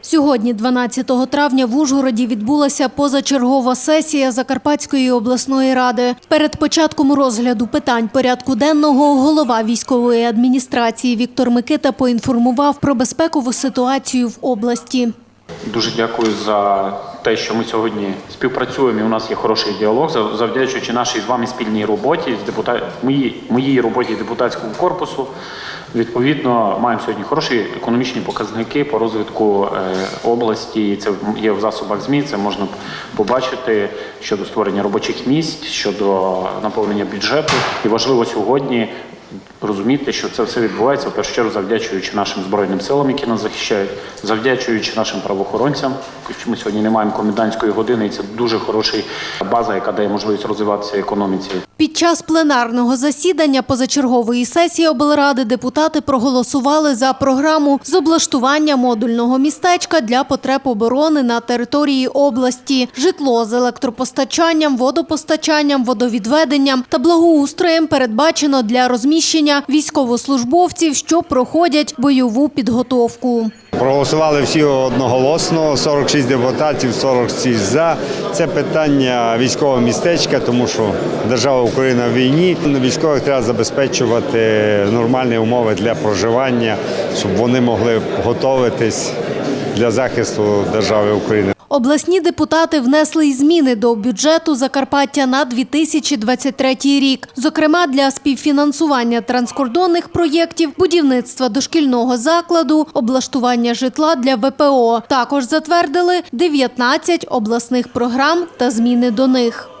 Сьогодні, 12 травня, в Ужгороді відбулася позачергова сесія Закарпатської обласної ради. Перед початком розгляду питань порядку денного голова військової адміністрації Віктор Микита поінформував про безпекову ситуацію в області. Дуже дякую за те, що ми сьогодні співпрацюємо. і У нас є хороший діалог, завдячуючи нашій з вами спільній роботі з депутат... моїй, моїй роботі депутатського корпусу. Відповідно, маємо сьогодні хороші економічні показники по розвитку е, області. Це є в засобах ЗМІ. Це можна побачити щодо створення робочих місць, щодо наповнення бюджету. І важливо сьогодні розуміти, що це все відбувається в першу чергу завдячуючи нашим збройним силам, які нас захищають, завдячуючи нашим правоохоронцям. Ми сьогодні не маємо комендантської години, і це дуже хороша база, яка дає можливість розвиватися економіці. Під час пленарного засідання позачергової сесії облради депутати проголосували за програму з облаштування модульного містечка для потреб оборони на території області, житло з електропостачанням, водопостачанням, водовідведенням та благоустроєм передбачено для розміщення військовослужбовців, що проходять бойову підготовку. Проголосували всі одноголосно, 46 депутатів, 46 за. Це питання військового містечка, тому що держава Україна в війні. Військових треба забезпечувати нормальні умови для проживання, щоб вони могли готуватись для захисту держави України. Обласні депутати внесли й зміни до бюджету Закарпаття на 2023 рік. Зокрема, для співфінансування транскордонних проєктів, будівництва дошкільного закладу, облаштування житла для ВПО. Також затвердили 19 обласних програм та зміни до них.